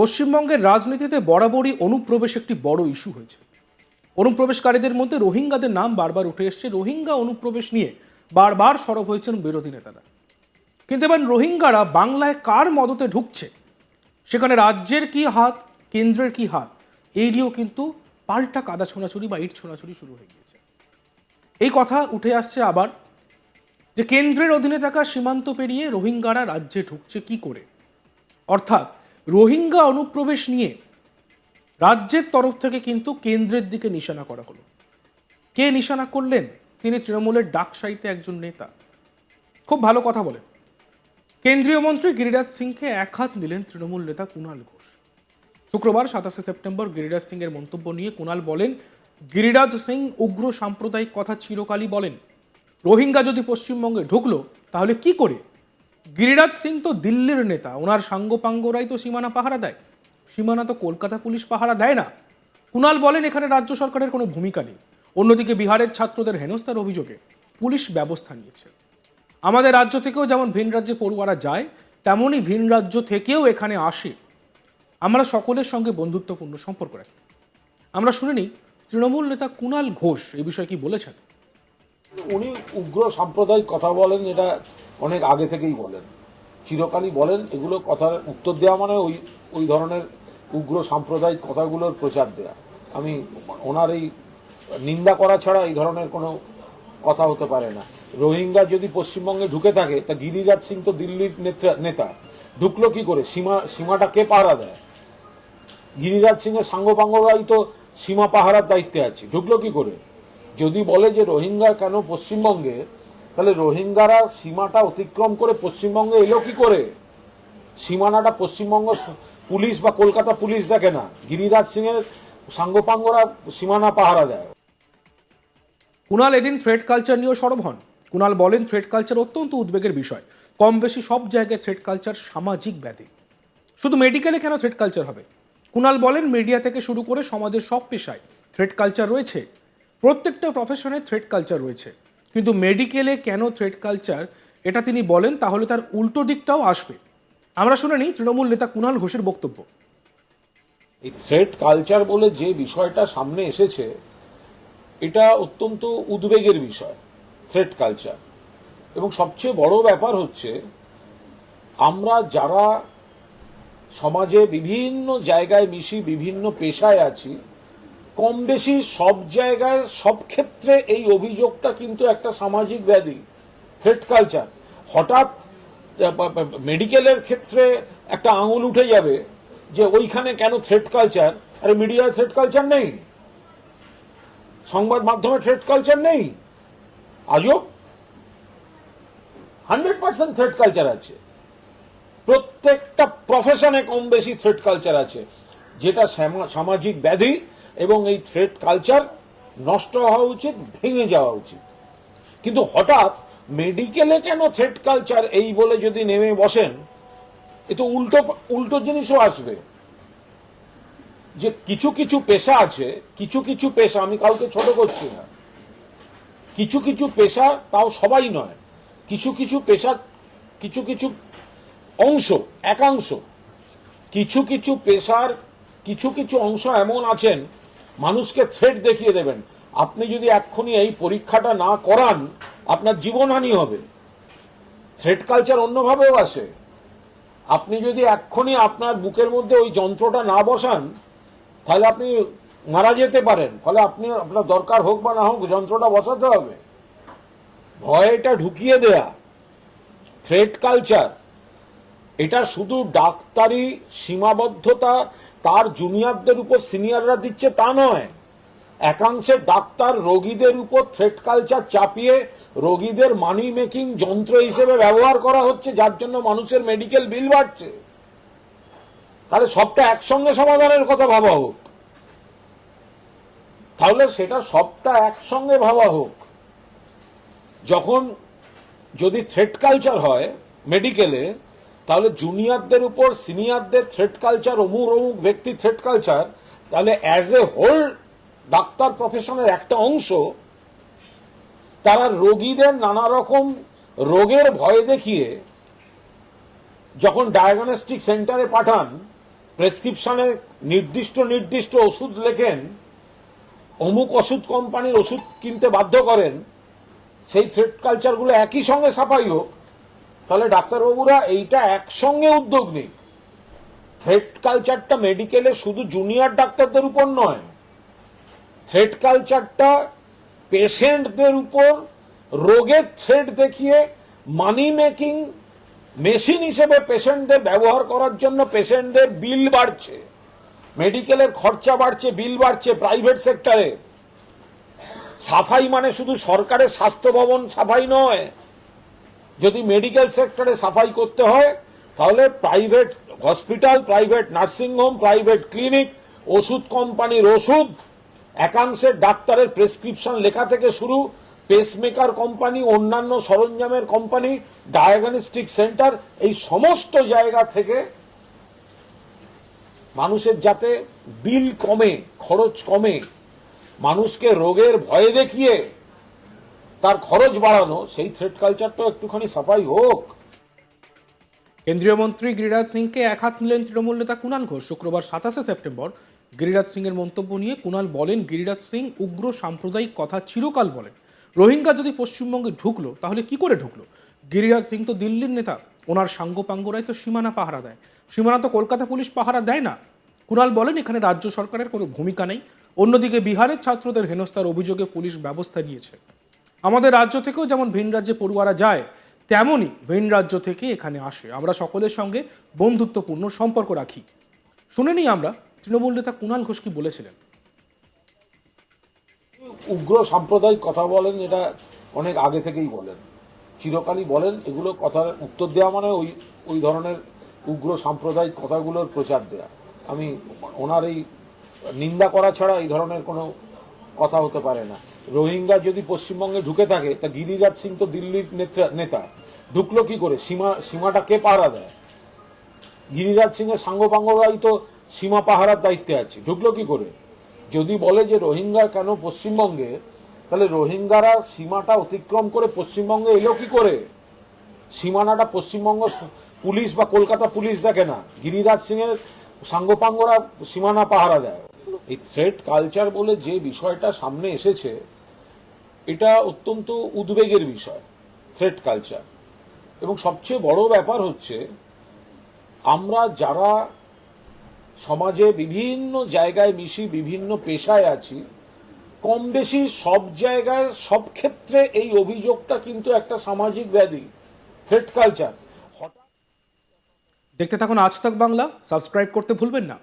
পশ্চিমবঙ্গের রাজনীতিতে বরাবরই অনুপ্রবেশ একটি বড় ইস্যু হয়েছে। অনুপ্রবেশকারীদের মধ্যে রোহিঙ্গাদের নাম বারবার উঠে এসছে। রোহিঙ্গা অনুপ্রবেশ নিয়ে বারবার সরব হয়েছেন বিরোধী নেতারা। কিন্তু এবার রোহিঙ্গারা বাংলায় কার মদতে ঢুকছে? সেখানে রাজ্যের কি হাত, কেন্দ্রের কি হাত? এই নিয়েও কিন্তু পাল্টা কাদা ছোড়াছুরি বা ইট ছোড়াছুরি শুরু হয়ে গিয়েছে। এই কথা উঠে আসছে আবার যে কেন্দ্রের অধীনে থাকা সীমান্ত পেরিয়ে রোহিঙ্গারা রাজ্যে ঢুকছে কি করে? অর্থাৎ রোহিঙ্গা অনুপ্রবেশ নিয়ে রাজ্যের তরফ থেকে কিন্তু কেন্দ্রের দিকে নিশানা করা হলো। কে নিশানা করলেন? তিনি তৃণমূলের ডাকসাইতে একজন নেতা। খুব ভালো কথা বলেন। কেন্দ্রীয় মন্ত্রী গিরিরাজ সিংকে এক হাত নিলেন তৃণমূল নেতা কুণাল ঘোষ। শুক্রবার সাতাশে সেপ্টেম্বর গিরিরাজ সিং এর মন্তব্য নিয়ে কুণাল বলেন, গিরিরাজ সিং উগ্র সাম্প্রদায়িক কথা চিরকালই বলেন। রোহিঙ্গা যদি পশ্চিমবঙ্গে ঢুকলো, তাহলে কি করে গিরিরাজ সিং তো দিল্লির নেতা। ওনার সাঙ্গপাঙ্গরাই তো সীমানা পাহারা দেয়। সীমানা তো কলকাতা পুলিশ পাহারা দেয় না। কুণাল বলেন, এখানে রাজ্য সরকারের কোনো ভূমিকা নেই। অন্যদিকে বিহারের ছাত্রদের হেনস্থার অভিযোগে পুলিশ ব্যবস্থা নিয়েছে। আমাদের রাজ্য থেকেও যেমন ভিন রাজ্যে পড়ুয়ারা যায় তেমনই ভিন রাজ্য থেকেও এখানে আসে। আমরা সকলের সঙ্গে বন্ধুত্বপূর্ণ সম্পর্ক রাখি। আমরা শুনে নিই, তৃণমূল নেতা কুণাল ঘোষ এই বিষয়ে কি বলেছেন? উনি উগ্র সাম্প্রদায়িক কথা বলেন, যেটা অনেক আগে থেকেই বলেন। চিরকালই বলেন, এগুলো কথার উত্তর দেওয়া মানে ওই ওই ধরনের উগ্র সাম্প্রদায়িক কথাগুলোর প্রচার দেয়া। আমি ওনার এই নিন্দা করা ছাড়া এই ধরনের কোনো কথা হতে পারে না। রোহিঙ্গা যদি পশ্চিমবঙ্গে ঢুকে থাকে, তা গিরিরাজ সিং তো দিল্লির নেতা। ঢুকলো কি করে? সীমা, সীমাটা কে পাহারা দেয়? গিরিরাজ সিং এর সাঙ্গপাঙ্গরাই তো সীমা পাহারার দায়িত্বে আছে। ঢুকলো কি করে? যদি বলে যে রোহিঙ্গা কেন পশ্চিমবঙ্গে, তাহলে রোহিঙ্গারা সীমাটা অতিক্রম করে পশ্চিমবঙ্গে এলো কি করে? সীমানাটা পশ্চিমবঙ্গ পুলিশ বা কলকাতা পুলিশ দেখে না। গিরিরাজ সিং এর সাঙ্গপাঙ্গরা সীমানা পাহারা দেয়। কুণাল এদিন থ্রেড কালচার নিয়েও সরব হন। কুণাল বলেন থ্রেড কালচার অত্যন্ত উদ্বেগের বিষয়। কম বেশি সব জায়গায় থ্রেড কালচার সামাজিক ব্যাধি। শুধু মেডিকেলে কেন থ্রেড কালচার হবে? কুণাল বলেন মিডিয়া থেকে শুরু করে সমাজের সব পেশায় থ্রেড কালচার রয়েছে। প্রত্যেকটা প্রফেশনে থ্রেড কালচার রয়েছে। কিন্তু মেডিকেলে কেন থ্রেড কালচার এটা তিনি বলেন, তাহলে তার উল্টো দিকটাও আসবে। আমরা শুনে নিই তৃণমূল নেতা কুণাল ঘোষের বক্তব্য। এই থ্রেড কালচার বলে যে বিষয়টা সামনে এসেছে, এটা অত্যন্ত উদ্বেগের বিষয় থ্রেড কালচার এবং সবচেয়ে বড় ব্যাপার হচ্ছে, আমরা যারা সমাজে বিভিন্ন জায়গায় মিশি, বিভিন্ন পেশায় আছি কম বেশি সব জায়গায়, সব ক্ষেত্রে এই অভিযোগটা কিন্তু একটা সামাজিক ব্যাধি থ্রেড কালচার হঠাৎ মেডিকেলের ক্ষেত্রে একটা আঙুল উঠে যাবে যে ওইখানে কেন থ্রেড কালচার আরে মিডিয়ায় থ্রেড কালচার নেই। সংবাদ মাধ্যমে থ্রেড কালচার নেই। আজও হান্ড্রেড পার্সেন্ট থ্রেড কালচার আছে। প্রত্যেকটা প্রফেশনে কম বেশি থ্রেড কালচার আছে। যেটা সামাজিক ব্যাধি এবং এই থ্রেড কালচার নষ্ট হওয়া উচিত, ভেঙে যাওয়া উচিত। কিন্তু হঠাৎ মেডিকেলে কেন থ্রেড কালচার এই বলে যদি নেমে বসেন, এ তো উল্টো উল্টো জিনিসও আসবে। যে কিছু কিছু পেশা আছে, কিছু কিছু পেশা, আমি কাউকে ছোট করছি না। কিছু কিছু পেশা তাও সবাই নয়। কিছু কিছু পেশা, কিছু কিছু অংশ, একাংশ। কিছু কিছু পেশার, কিছু কিছু অংশ এমন আছেন মানুষকে থ্রেট দেখিয়ে দেবেন। আপনি যদি এক্ষুনি এই পরীক্ষাটা না করান, আপনার জীবনহানি হবে। থ্রেট কালচার অন্যভাবেও আসে। আপনি যদি এক্ষুনি আপনার বুকের মধ্যে ওই যন্ত্রটা না বসান, তাহলে আপনি মারা যেতে পারেন। ফলে আপনি, আপনার দরকার হোক বা না হোক, যন্ত্রটা বসাতে হবে। ভয়টা ঢুকিয়ে দেয়া। থ্রেট কালচার এটা শুধু ডাক্তারি সীমাবদ্ধতা তার জুনিয়রদের উপর, সিনিয়ররা দিচ্ছে তা নয়। একাংশে ডাক্তার রোগীদের উপর থ্রেট কালচার চাপিয়ে রোগীদের মানি মেকিং যন্ত্র হিসেবে ব্যবহার করা হচ্ছে, যার জন্য মানুষের মেডিকেল বিল বাড়ছে। তাহলে সবটা একসঙ্গে সমাধানের কথা ভাবা হোক। তাহলে সেটা সবটা একসঙ্গে ভাবা হোক। যখন যদি থ্রেট কালচার হয় মেডিকেলে তাহলে জুনিয়রদের উপর সিনিয়রদের থ্রেট কালচার অমুক অমুক ব্যক্তি থ্রেট কালচার তাহলে অ্যাজ এ হোল ডাক্তার প্রফেশনের একটা অংশ, তারা রোগীদের নানা রকম রোগের ভয় দেখিয়ে যখন ডায়াগনস্টিক সেন্টারে পাঠান প্রেসক্রিপশনে নির্দিষ্ট নির্দিষ্ট ওষুধ লেখেন, অমুক ওষুধ কোম্পানির ওষুধ কিনতে বাধ্য করেন, সেই থ্রেড কালচারগুলো একই সঙ্গে সাফাই হোক তাহলে ডাক্তারবাবুরা এইটা একসঙ্গে উদ্যোগ নেই। থ্রেড কালচারটা মেডিকেলে শুধু জুনিয়র ডাক্তারদের উপর নয়। থ্রেড কালচারটা পেশেন্টদের উপর, রোগের থ্রেড দেখিয়ে মানি মেকিং মেশিন হিসেবে পেশেন্টদের ব্যবহার করার জন্য পেশেন্টদের বিল বাড়ছে। মেডিকেলের খরচা বাড়ছে বিল বাড়ছে প্রাইভেট সেক্টরে সাফাই মানে শুধু সরকারের স্বাস্থ্য ভবন সাফাই নয়। যদি মেডিকেল সেক্টরে সাফাই করতে হয়, তাহলে private hospital private nursing home private clinic ওষুধ কোম্পানির ওষুধ একাংশের ডাক্তারের প্রেসক্রিপশন লেখা থেকে শুরু পেসমেকার কোম্পানি অন্যান্য সরঞ্জামের কোম্পানি ডায়াগনস্টিক সেন্টার এই সমস্ত জায়গা থেকে মানুষের যাতে বিল কমে, খরচ কমে, মানুষকে রোগের ভয়ে দেখিয়ে তার খরচ বাড়ানো, সেই থ্রেড কালচারটা একটুখানি সাফাই হোক। কেন্দ্রীয় মন্ত্রী গিরিরাজ সিংকে এক হাত নিলেন তৃণমূল নেতা কুণাল ঘোষ। শুক্রবার সাতাশে সেপ্টেম্বর গিরিরাজ সিং এর মন্তব্য নিয়ে কুণাল বলেন, গিরিরাজ সিং উগ্র সাম্প্রদায়িক কথা চিরকাল বলেন। রোহিঙ্গা যদি পশ্চিমবঙ্গে ঢুকলো, তাহলে কি করে ঢুকলো? গিরিরাজ সিং তো দিল্লির নেতা, ওনার সাঙ্গপাঙ্গরাই তো সীমানা পাহারা দেয়। সীমানা তো কলকাতা পুলিশ পাহারা দেয় না। কুণাল বলেন, এখানে রাজ্য সরকারের কোনো ভূমিকা নেই। অন্যদিকে বিহারের ছাত্রদের হেনস্থার অভিযোগে পুলিশ ব্যবস্থা নিয়েছে। আমাদের রাজ্য থেকেও যেমন ভিন রাজ্যে পড়ুয়ারা যায়, তেমনই ভিন রাজ্য থেকে এখানে আসে। আমরা সকলের সঙ্গে বন্ধুত্বপূর্ণ সম্পর্ক রাখি। শুনে নিই আমরা তৃণমূল নেতা কুণাল ঘোষ কি বলেছিলেন। উগ্র সাম্প্রদায়িক কথা বলেন এটা অনেক আগে থেকেই বলেন। চিরকালই বলেন, এগুলো কথার উত্তর দেওয়া মানে ওই ওই ধরনের উগ্র সাম্প্রদায়িক কথাগুলোর প্রচার দেয়া। আমি ওনার এই নিন্দা করা ছাড়া এই ধরনের কোনো কথা হতে পারে না। রোহিঙ্গা যদি পশ্চিমবঙ্গে ঢুকে থাকে, তা গিরিরাজ সিং তো দিল্লির নেতা। ঢুকলো কি করে? সীমা, সীমাটা কে পাহারা দেয়? গিরিরাজ সিং এর সাঙ্গপাঙ্গরাই তো সীমা পাহারার দায়িত্বে আছে। ঢুকলো কি করে? যদি বলে যে রোহিঙ্গা কেন পশ্চিমবঙ্গে, তাহলে রোহিঙ্গারা সীমাটা অতিক্রম করে পশ্চিমবঙ্গে এলো কি করে? সীমানাটা পশ্চিমবঙ্গ পুলিশ বা কলকাতা পুলিশ দেখে না। গিরিরাজ সিং এর সাঙ্গপাঙ্গরা সীমানা পাহারা দেয়। এই থ্রেড কালচার বলে যে বিষয়টা সামনে এসেছে এটা অত্যন্ত উদ্বেগের বিষয় থ্রেড কালচার এবং সবচেয়ে বড় ব্যাপার হচ্ছে, আমরা যারা সমাজে বিভিন্ন জায়গায় মিশি, বিভিন্ন পেশায় আছি, কম বেশি সব জায়গায়, সব ক্ষেত্রে এই অভিযোগটা কিন্তু একটা সামাজিক ব্যাধি থ্রেড কালচার দেখতে থাকুন আজ তক বাংলা সাবস্ক্রাইব করতে ভুলবেন না।